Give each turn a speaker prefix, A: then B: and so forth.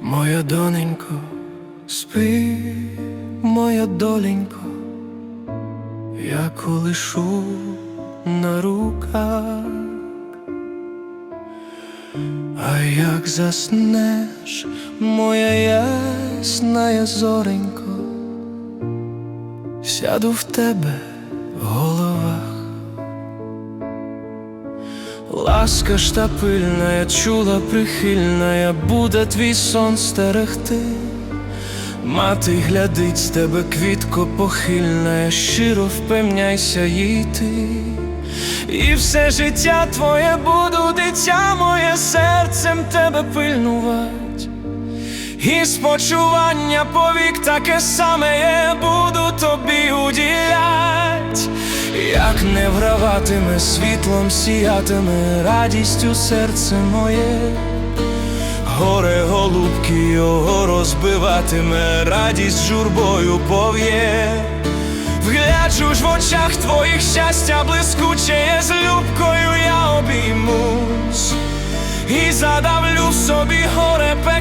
A: Моя доненько, спи, моя доленько, я колишу на руках, а як заснеш, моя ясна зоренько, сяду в тебе в головах. Ласка ж та пильна, чула прихильна, буде твій сон стерегти. Мати глядить з тебе квітко похильна, щиро впевняйся їй. І все життя твоє буду, дитя моє серцем тебе пильнувать. І спочування повік таке саме є, буду тобі уділять. Як не вграватиме, світлом сіятиме, радістю серце моє, горе голубки його розбиватиме, радість журбою пов'є. Вгляджу ж в очах твоїх щастя блискуче, з любкою я обіймусь і задавлю собі горе пе.